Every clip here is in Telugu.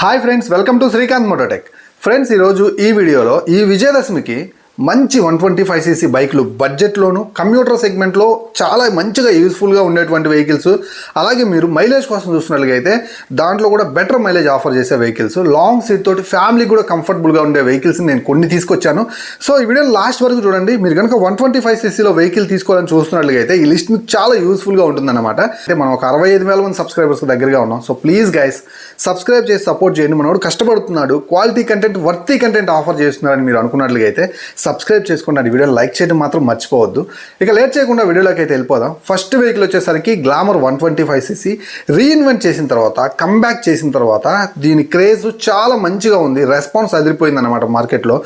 Hi friends welcome to Srikanth Mototech friends ఈరోజు ఈ వీడియోలో ఈ విజయదశమికి మంచి వన్ ట్వంటీ ఫైవ్ సీసీ బైక్లు బడ్జెట్లోను కంప్యూటర్ సెగ్మెంట్లో చాలా మంచిగా యూస్ఫుల్గా ఉండేటువంటి వెహికల్స్ అలాగే మీరు మైలేజ్ కోసం చూసినట్లయితే దాంట్లో కూడా బెటర్ మైలేజ్ ఆఫర్ చేసే వెహికల్స్ లాంగ్ సీట్ తోటి ఫ్యామిలీ కూడా కంఫర్టబుల్గా ఉండే వెహికల్స్ నేను కొన్ని తీసుకొచ్చాను. సో ఈ వీడియో లాస్ట్ వరకు చూడండి. మీరు కనుక వన్ ట్వంటీ ఫైవ్ సీసీలో వెహికల్ తీసుకోవాలని చూస్తున్నట్లయితే ఈ లిస్ట్ మీకు చాలా యూస్ఫుల్గా ఉంటుందన్నమాట. అంటే మనం ఒక అరవై ఐదు వేల మంది సబ్స్క్రైబర్స్ దగ్గరగా ఉన్నాం. సో ప్లీజ్ గైస్ సబ్స్క్రైబ్ చేసి సపోర్ట్ చేయండి. మనోడు కష్టపడుతున్నాడు. Quality content worthy content offer చేస్తున్నారని మీరు అనుకున్నట్లయితే సబ్స్క్రైబ్ చేసుకోండి. ఈ వీడియో లైక్ చేయడం మాత్రం మర్చిపోవద్దు. ఇక లేట్ చేయకుండా వీడియోలోకి అయితే వెళ్ళిపోదాం. ఫస్ట్ వెహికల్ వచ్చేసరికి Glamour one twenty five CC reinvent చేసిన తర్వాత కంబ్యాక్ చేసిన తర్వాత దీని క్రేజ్ చాలా మంచిగా ఉంది. రెస్పాన్స్ అదిరిపోయింది అనమాట మార్కెట్లో.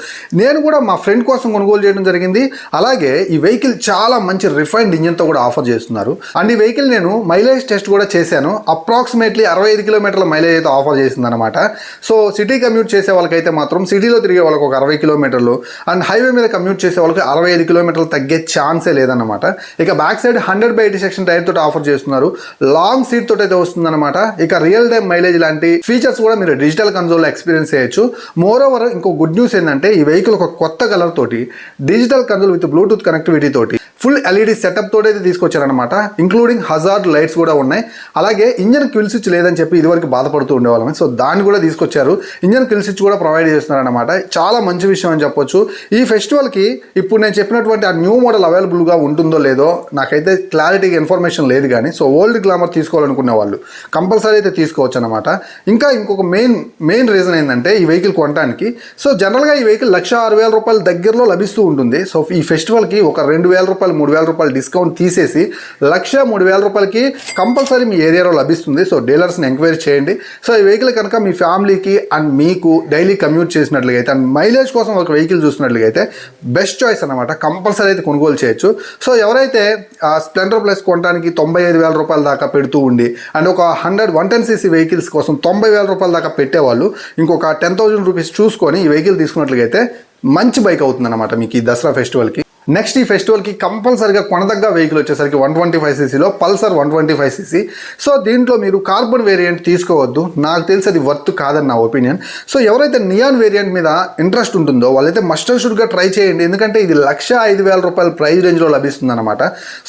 నేను కూడా మా ఫ్రెండ్ కోసం కొనుగోలు చేయడం జరిగింది. అలాగే ఈ వెహికల్ చాలా మంచి రిఫైన్డ్ ఇంజిన్తో కూడా ఆఫర్ చేస్తున్నారు. అండ్ ఈ వెహికల్ నేను మైలేజ్ టెస్ట్ కూడా చేశాను. అప్రాక్సిమేట్లీ అరవై ఐదు కిలోమీటర్ల మైలేజ్ అయితే ఆఫర్ చేసింది అనమాట సో సిటీ కమ్యూట్ చేసే వాళ్ళకైతే మాత్రం సిటీలో తిరిగే వాళ్ళకి ఒక అరవై కిలోమీటర్లు. అండ్ హైవే మీద కమ్యూట్ చేసే వాళ్ళకి అరవై ఐదు కిలోమీటర్లు తగ్గే ఛాన్సే లేదన్నమాట. ఇక back side hundred by eighty section tyre తోటి ఆఫర్ చేస్తున్నారు. లాంగ్ సీట్ తోటి అయితే వస్తుందన్నమాట. ఇక రియల్ టైమ్ మైలేజ్ లాంటి ఫీచర్స్ కూడా మీరు డిజిటల్ కన్సోల్లో ఎక్స్పీరియన్స్ చేయొచ్చు. మోర్ ఓవర్ ఇంకో గుడ్ న్యూస్ ఏంటంటే ఈ వెహికల్ ఒక కొత్త కలర్ తోటి digital console with Bluetooth connectivity తోటి ఫుల్ ఎల్ఈడి సెటప్ తోటే అయితే తీసుకొచ్చారనమాట ఇంక్లూడింగ్ హజార్డ్ లైట్స్ కూడా ఉన్నాయి. అలాగే ఇంజన్ క్విల్ స్విచ్ లేదని చెప్పి ఇదివరకు బాధపడుతూ ఉండేవాళ్ళం. సో దాన్ని కూడా తీసుకొచ్చారు. ఇంజన్ క్విల్ స్విచ్ కూడా ప్రొవైడ్ చేస్తున్నారనమాట చాలా మంచి విషయం అని చెప్పొచ్చు. ఈ ఫెస్టివల్కి ఇప్పుడు నేను చెప్పినటువంటి ఆ న్యూ మోడల్ అవైలబుల్గా ఉంటుందో లేదో నాకైతే క్లారిటీగా ఇన్ఫర్మేషన్ లేదు కానీ సో ఓల్డ్ గ్లామర్ తీసుకోవాలనుకునే వాళ్ళు కంపల్సరీ అయితే తీసుకోవచ్చు అనమాట ఇంకా ఇంకొక మెయిన్ మెయిన్ రీజన్ ఏంటంటే ఈ వెహికల్ కొనడానికి సో జనరల్గా ఈ వెహికల్ లక్ష ఆరు వేల రూపాయల దగ్గరలో లభిస్తూ ఉంటుంది. సో ఈ ఫెస్టివల్కి ఒక రెండు వేల రూపాయలు మూడు వేల రూపాయలు డిస్కౌంట్ తీసేసి లక్ష మూడు వేల రూపాయలకి కంపల్సరీ మీ ఏరియాలో లభిస్తుంది. సో డీలర్స్ని ఎంక్వైరీ చేయండి. సో ఈ వెహికల్ కనుక మీ ఫ్యామిలీకి అండ్ మీకు డైలీ కమ్యూట్ చేసినట్లయితే అండ్ మైలేజ్ కోసం ఒక వెహికల్ చూసినట్లయితే బెస్ట్ చాయిస్ అనమాట కంపల్సరీ అయితే కొనుగోలు చేయొచ్చు. సో ఎవరైతే స్ప్లెండర్ ప్లస్ కొనడానికి తొంభై ఐదు వేల రూపాయల దాకా పెడుతూ ఉండి అండ్ ఒక hundred one ten CC vehicles కోసం తొంభై వేల రూపాయల దాకా పెట్టేవాళ్ళు ఇంకొక టెన్ థౌసండ్ రూపీస్ చూసుకొని ఈ వెహికల్ తీసుకున్నట్లయితే మంచి బైక్ అవుతుందన్నమాట మీకు ఈ దసరా ఫెస్టివల్కి. నెక్స్ట్ ఈ ఫెస్టివల్కి కంపల్సరిగా కొనదగ్గ వెహికల్ వచ్చేసరికి one twenty five సీసీలో Pulsar one twenty five CC so దీంట్లో మీరు కార్బన్ వేరియంట్ తీసుకోవద్దు. నాకు తెలిసి అది వర్త్ కాదని నా ఒపీనియన్ సో ఎవరైతే నియాన్ వేరియంట్ మీద ఇంట్రెస్ట్ ఉంటుందో వాళ్ళైతే మస్ట్ అండ్ షుడ్గా ట్రై చేయండి. ఎందుకంటే ఇది లక్ష ఐదు వేల రూపాయల ప్రైస్ రేంజ్లో లభిస్తుందన్నమాట.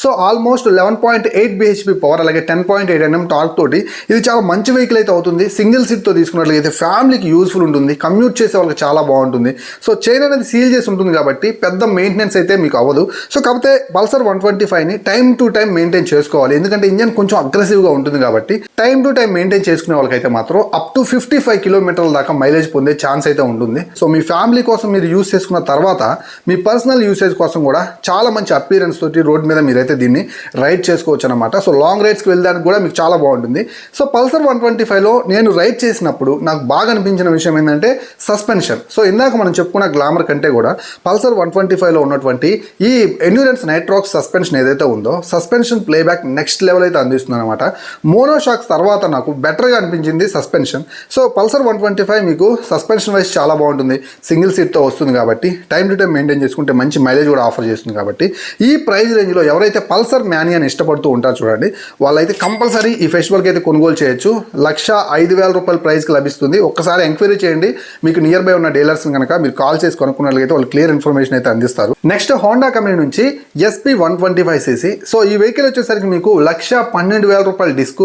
So almost eleven point eight BHP power అలాగే ten point eight NM torque తోటి ఇది చాలా మంచి వెహికల్ అయితే అవుతుంది. సింగిల్ సీట్తో తీసుకున్నట్లయితే ఫ్యామిలీకి యూస్ఫుల్ ఉంటుంది. కమ్యూట్ చేసే వాళ్ళకి చాలా బాగుంటుంది. సో చైన్ అనేది సీల్ చేసి ఉంటుంది కాబట్టి పెద్ద మెయింటెనెన్స్ అయితే మీకు అవ్వదు. సో కాకపోతే పల్సర్ వన్ ట్వంటీ ఫైవ్ని టైం టు టైం మెయింటైన్ చేసుకోవాలి. ఎందుకంటే ఇంజన్ కొంచెం అగ్రెసివ్గా ఉంటుంది కాబట్టి టైం టు టైం మెయింటైన్ చేసుకునే వాళ్ళకైతే మాత్రం అప్ టు ఫిఫ్టీ ఫైవ్ కిలోమీటర్ల దాకా మైలేజ్ పొందే ఛాన్స్ అయితే ఉంటుంది. సో మీ ఫ్యామిలీ కోసం మీరు యూస్ చేసుకున్న తర్వాత మీ పర్సనల్ యూసేజ్ కోసం కూడా చాలా మంచి అపీరెన్స్ తోటి రోడ్ మీద మీరైతే దీన్ని రైడ్ చేసుకోవచ్చు అనమాట సో లాంగ్ రైడ్స్కి వెళ్ళడానికి కూడా మీకు చాలా బాగుంటుంది. సో పల్సర్ వన్ ట్వంటీ ఫైవ్లో నేను రైడ్ చేసినప్పుడు నాకు బాగా అనిపించిన విషయం ఏంటంటే సస్పెన్షన్ సో ఇందాక మనం చెప్పుకున్న గ్లామర్ కంటే కూడా పల్సర్ వన్ ట్వంటీ ఫైవ్లో ఉన్నటువంటి ఈ ఎన్యూరెన్స్ నైట్రాక్స్ సస్పెన్షన్ ఏదైతే ఉందో సస్పెన్షన్ ప్లేబ్యాక్ నెక్స్ట్ లెవెల్ అయితే అందిస్తుంది అనమాట మోనోషాక్ తర్వాత నాకు బెటర్గా అనిపించింది suspension so Pulsar one twenty five మీకు సస్పెన్షన్ వైజ్ చాలా బాగుంటుంది. సింగిల్ సీట్తో వస్తుంది కాబట్టి టైం టు టైం మెయింటైన్ చేసుకుంటే మంచి మైలేజ్ కూడా ఆఫర్ చేస్తుంది కాబట్టి ఈ ప్రైస్ రేంజ్లో ఎవరైతే పల్సర్ మ్యానియాని ఇష్టపడుతూ ఉంటారో చూడండి వాళ్ళైతే కంపల్సరీ ఈ ఫెస్టివల్కి అయితే కొనుగోలు చేయొచ్చు. లక్ష ఐదు వేల రూపాయల ప్రైస్కి లభిస్తుంది. ఒక్కసారి ఎంక్వైరీ చేయండి. మీకు నియర్ బై ఉన్న డీలర్స్ కనుక మీరు కాల్ చేసి కొనుక్కున్నట్లయితే వాళ్ళు క్లియర్ ఇన్ఫర్మేషన్ అయితే అందిస్తారు. నెక్స్ట్ హోండా కంపెనీ నుంచి SP one twenty five CC so ఈ వెహికల్ వచ్చేసరికి మీకు లక్ష పన్నెండు వేల రూపాయల డిస్క్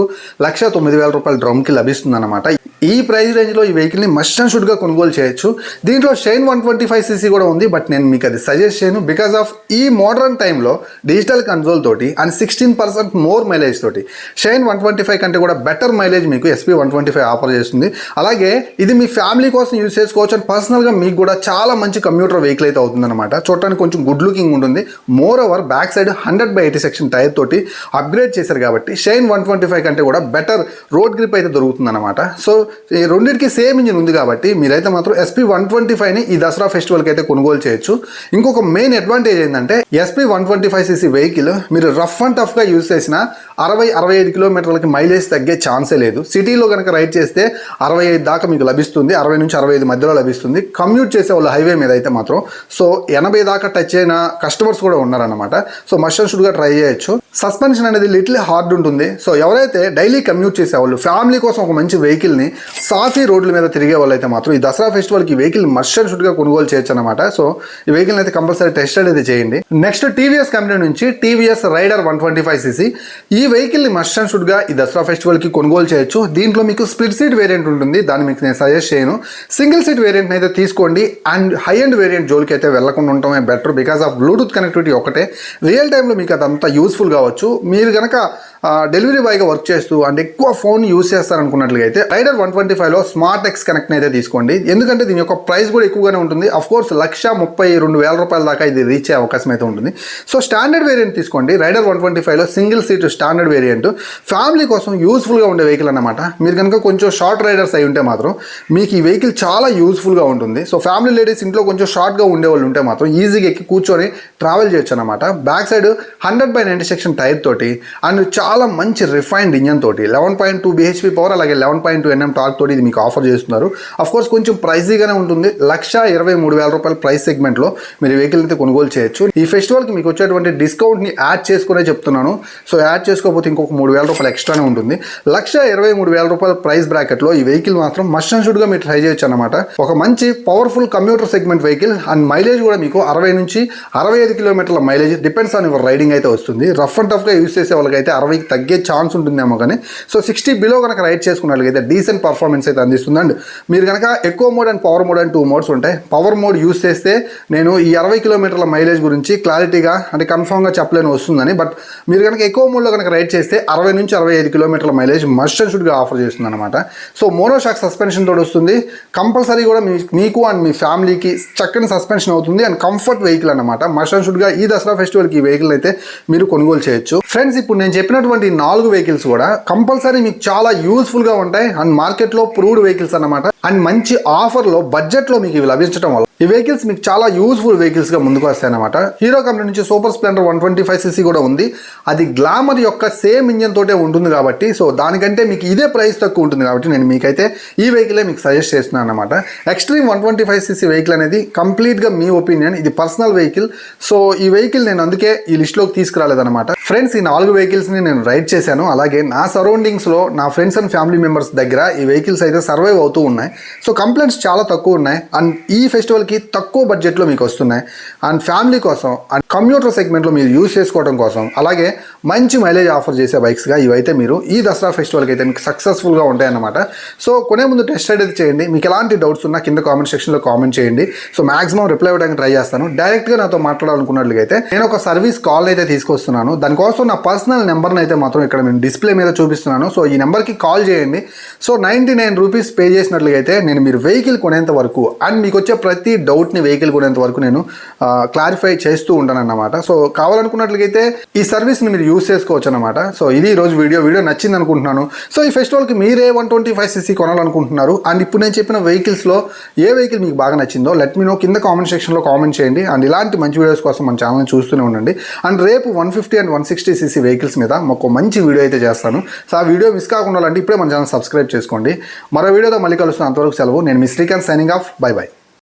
లక్ష తొమ్మిది వేల రూపాయల డ్రమ్కి లభిస్తుంది అనమాట ఈ ప్రైస్ రేంజ్లో ఈ వెహికల్ని మస్ట్ అండ్ షుడ్గా కొనుగోలు చేయొచ్చు. దీంట్లో Shine one twenty five CC కూడా ఉంది బట్ నేను మీకు అది సజెస్ట్ చేయను. బికాస్ ఆఫ్ ఈ మోడర్న్ టైంలో డిజిటల్ కన్సోల్ తోటి and sixteen percent more mileage తోటి షైన్ వన్ ట్వంటీ ఫైవ్ కంటే కూడా బెటర్ మైలేజ్ మీకు SP one twenty five offer చేస్తుంది. అలాగే ఇది మీ ఫ్యామిలీ కోసం యూజ్ చేసుకోవచ్చు అండ్ పర్సనల్గా మీకు కూడా చాలా మంచి కంప్యూటర్ వెహికల్ అయితే అవుతుందన్నమాట. చూడటానికి కొంచెం గుడ్ లుకింగ్ ఉంటుంది. Moreover back side hundred by eighty section tyre తోటి అప్గ్రేడ్ చేశారు కాబట్టి షైన్ వన్ ట్వంటీ ఫైవ్ కంటే కూడా బెటర్ రోడ్ గ్రిప్ అయితే దొరుకుతుంది అనమాట సో ఈ రెండింటికి సేమ్ ఇంజిన్ ఉంది కాబట్టి మీరైతే మాత్రం ఎస్పీ వన్ ట్వంటీ ఫైవ్ని ఈ దసరా ఫెస్టివల్కి అయితే కొనుగోలు చేయొచ్చు. ఇంకొక మెయిన్ అడ్వాంటేజ్ ఏంటంటే SP one twenty five CC vehicle మీరు రఫ్ అండ్ టఫ్గా యూజ్ చేసిన అరవై అరవై ఐదు కిలోమీటర్లకి మైలేజ్ తగ్గే ఛాన్సే లేదు. సిటీలో కనుక రైడ్ చేస్తే అరవై ఐదు దాకా మీకు లభిస్తుంది. అరవై నుంచి అరవై ఐదు మధ్యలో లభిస్తుంది. కమ్యూట్ చేసే వాళ్ళు హైవే మీద అయితే మాత్రం సో ఎనభై దాకా టచ్ అయిన కస్టమర్స్ కూడా ఉన్నారన్నమాట. సో మస్ట్ షుడ్గా ట్రై చేయొచ్చు. సస్పెన్షన్ అనేది లిటిల్ హార్డ్ ఉంటుంది. సో ఎవరైతే డైలీ కమ్యూట్ చేసేవాళ్ళు ఫ్యామిలీ కోసం ఒక మంచి వెహికల్ని సాఫీ రోడ్ల మీద తిరిగే వాళ్ళు అయితే మాత్రం ఈ దసరా ఫెస్టివల్కి వెహికల్ మస్ట్ షుడ్గా కొనుగోలు చేయొచ్చు అనమాట సో ఈ వెహికల్ అయితే కంపల్సరీ టెస్ట్ అనేది చేయండి. నెక్స్ట్ టీవీఎస్ కంపెనీ నుంచి TVS Raider one twenty five CC. ఈ వెహికల్ని మస్ట్ అండ్ షుడ్గా ఈ దసరా ఫెస్టివల్కి కొనుగోలు చేయొచ్చు. దీంట్లో మీకు స్ప్లిట్ సీట్ వేరియంట్ ఉంటుంది. దాన్ని మీకు నేను సజెస్ట్ చేయను. సింగిల్ సీట్ వేరియంట్ అయితే తీసుకోండి. అండ్ హై అండ్ వేరియంట్ జోలికి అయితే వెళ్ళకుండా ఉండటమే better because of Bluetooth connectivity ఒకటే. రియల్ టైంలో మీకు అదంతా యూస్ఫుల్ కావచ్చు. మీరు కనుక డెలివరీ బాయ్గా వర్క్ చేస్తూ అండ్ ఎక్కువ ఫోన్ యూస్ చేస్తారనుకున్నట్లయితే రైడర్ వన్ ట్వంటీ ఫైవ్లో స్మార్ట్ ఎక్స్ కనెక్ట్ అయితే తీసుకోండి. ఎందుకంటే దీని యొక్క ప్రైస్ కూడా ఎక్కువగానే ఉంటుంది. అఫ్ కోర్స్ లక్ష ముప్పై రెండు వేల రూపాయల దాకా ఇది రీచ్ అయ్యే అవకాశం అయితే ఉంటుంది. సో స్టాండర్డ్ వేరియంట్ తీసుకోండి. రైడర్ వన్ ట్వంటీ ఫైవ్లో single seat standard variant. Family కోసం యూస్ఫుల్గా ఉండే వెహికల్ అనమాట మీరు కనుక కొంచెం షార్ట్ రైడర్స్ అయి ఉంటే మాత్రం మీకు ఈ వెహికల్ చాలా యూస్ఫుల్గా ఉంటుంది. సో ఫ్యామిలీ లేడీస్ ఇంట్లో కొంచెం షార్ట్గా ఉండేవాళ్ళు ఉంటే మాత్రం ఈజీగా ఎక్కి కూర్చొని ట్రావెల్ చేయొచ్చు అనమాట back side hundred by ninety section tyre తోటి అండ్ చాలా మంచి రిఫైన్డ్ ఇంజన్ తోటి eleven point two BHP power అలాగే eleven point two NM torque తోటి ఇది మీకు ఆఫర్ చేస్తున్నారు. అఫ్ కోర్స్ కొంచెం ప్రైజీగానే ఉంటుంది. లక్ష ఇరవై మూడు వేల రూపాయల ప్రైస్ సెగ్మెంట్లో మీరు వెహికల్ అయితే కొనుగోలు చేయొచ్చు. ఈ ఫెస్టివల్కి మీకు వచ్చేటువంటి డిస్కౌంట్ని యాడ్ చేసుకునే చెప్తున్నాను. సో యాడ్ చేసుకోకపోతే ఇంకొక మూడు వేల రూపాయలు ఎక్స్ట్రానే ఉంటుంది. లక్ష ఇరవై మూడు వేల రూపాయల ప్రైస్ బ్రాకెట్లో ఈ వెహికల్ మాత్రం మస్ట్ అండ్ షుడ్గా మీరు ట్రై చేయొచ్చు అనమాట ఒక మంచి powerful commuter segment vehicle and mileage కూడా మీకు అరవై నుంచి అరవై ఐదు కిలోమీటర్ల mileage depends on your riding అయితే వస్తుంది. రఫ్ అండ్ టఫ్గా యూస్ చేసే వాళ్ళకైతే అరవైకి తగ్గే ఛాన్స్ ఉంటుందేమో కానీ సో సిక్స్టీ బిలో కనుక రైడ్ చేసుకున్నట్లయితే డీసెంట్ పర్ఫార్మెన్స్ అయితే అందిస్తుంది. అండ్ మీరు కనుక ఎక్కువ mode and power mode and two modes ఉంటాయి పవర్ మోడ్ యూస్ చేస్తే నేను ఈ అరవై కిలోమీటర్ల మైలేజ్ గురించి క్లారిటీగా అంటే కన్ఫామ్గా చెప్పలేని వస్తుందని. బట్ మీరు కనుక ఎక్కువ మోడ్లో కనుక రైడ్ చేస్తే అరవై నుంచి అరవై ఐదు కిలోమీటర్ల మైలేజ్ మస్ట్ అండ్ షుడ్గా ఆఫర్ చేస్తుంది అనమాట సో మోనోషాక్ సస్పెన్షన్ తోడు వస్తుంది. కంపల్సరీ కూడా మీ మీకు అండ్ మీ ఫ్యామిలీకి చక్కని సస్పెన్షన్ అవుతుంది అండ్ కంఫర్ట్ వెహికల్ అనమాట మస్ట్ అండ్ షుడ్గా ఈ దసరా ఫెస్టివల్కి ఈ వెహికల్ అయితే మీరు కొనుగోలు చేయొచ్చు. ఫ్రెండ్స్ ఇప్పుడు నేను చెప్పినటువంటి నాలుగు వెహికల్స్ కూడా కంపల్సరీ మీకు చాలా యూస్ఫుల్గా ఉంటాయి అండ్ మార్కెట్లో ప్రూవ్డ్ వెహికల్స్ అన్నమాట. అండ్ మంచి ఆఫర్లో బడ్జెట్లో మీకు ఇవి లభించడం వల్ల ఈ వెహికల్స్ మీకు చాలా యూస్ఫుల్ వెహికల్స్గా ముందుకు వస్తాయి అనమాట హీరో కంపెనీ నుంచి super Splendor one twenty five CC కూడా ఉంది. అది గ్లామర్ యొక్క సేమ్ ఇంజన్ తోటే ఉంటుంది కాబట్టి సో దానికంటే మీకు ఇదే ప్రైస్ తక్కువ ఉంటుంది కాబట్టి నేను మీకైతే ఈ వెహికలే మీకు సజెస్ట్ చేస్తున్నాను అనమాట Xtreme one twenty five CC vehicle అనేది కంప్లీట్గా మీ ఒపీనియన్. ఇది పర్సనల్ వెహికల్. సో ఈ వెహికల్ నేను అందుకే ఈ లిస్ట్లోకి తీసుకురాలేదన్నమాట. ఫ్రెండ్స్ ఈ నాలుగు వెహికల్స్ని నేను రైడ్ చేశాను. అలాగే నా సరౌండింగ్స్లో నా ఫ్రెండ్స్ అండ్ ఫ్యామిలీ మెంబర్స్ దగ్గర ఈ వెహికల్స్ అయితే సర్వైవ్ అవుతూ ఉన్నాయి. సో కంప్లైంట్స్ చాలా తక్కువ ఉన్నాయి. అండ్ ఈ ఫెస్టివల్కి తక్కువ బడ్జెట్లో మీకు వస్తున్నాయి. అండ్ ఫ్యామిలీ కోసం అండ్ కంప్యూటర్ సెగ్మెంట్లో మీరు యూజ్ చేసుకోవడం కోసం అలాగే మంచి మైలేజ్ ఆఫర్ చేసే బైక్స్గా ఇవైతే మీరు ఈ దసరా ఫెస్టివల్కి అయితే మీకు సక్సెస్ఫుల్గా ఉంటాయన్నమాట. సో కొనే ముందు టెస్ట్ రైడ్ అయితే చేయండి. మీకు ఎలాంటి డౌట్స్ ఉన్నా కింద కామెంట్ సెక్షన్లో కామెంట్ చేయండి. సో మాక్సిమం రిప్లై ఇవ్వడానికి ట్రై చేస్తాను. డైరెక్ట్గా నాతో మాట్లాడాలనుకున్నట్లయితే నేను ఒక సర్వీస్ కాల్ అయితే తీసుకొస్తున్నాను. దానికోసం నా పర్సనల్ నెంబర్ని అయితే మాత్రం ఇక్కడ నేను డిస్ప్లే మీద చూపిస్తున్నాను. సో ఈ నెంబర్కి కాల్ చేయండి. So ninety nine rupees pay చేసినట్లయితే నేను మీరు వెహికల్ కొనేంత వరకు అండ్ మీకు వచ్చే ప్రతి డౌట్ని వెహికల్ కొనేంత వరకు నేను క్లారిఫై చేస్తూ ఉంటాను అన్నమాట సో కావాలనుకున్నట్లయితే ఈ సర్వీస్ని మీరు యూస్ చేసుకోవచ్చు అనమాట సో ఇది ఈ రోజు వీడియో. వీడియో నచ్చింది అనుకుంటున్నాను సో ఈ ఫెస్టివల్కి మీరే వన్ ట్వంటీ ఫైవ్ సీసీ కొనాలనుకుంటున్నారు. అండ్ ఇప్పుడు నేను చెప్పిన వెహికల్స్లో ఏ వెహికల్ మీకు బాగా నచ్చిందో లెట్ మీ నో కింద కామెంట్ సెక్షన్లో కామెంట్ చేయండి. అండ్ ఇలాంటి మంచి వీడియోస్ కోసం మన ఛానల్ని చూస్తూనే ఉండండి. అండ్ రేపు one fifty and one sixty CC vehicles మీద ఒక మంచి వీడియో అయితే చేస్తాను. సో ఆ వీడియో మిస్ కాకుండా ఇప్పుడే మన ఛానల్ సబ్స్క్రైబ్ చేసుకోండి. మరో వీడియోతో మళ్ళీ కలుస్తాను. అంతవరకు సెలవు. నేను మీ Srikanth signing off bye bye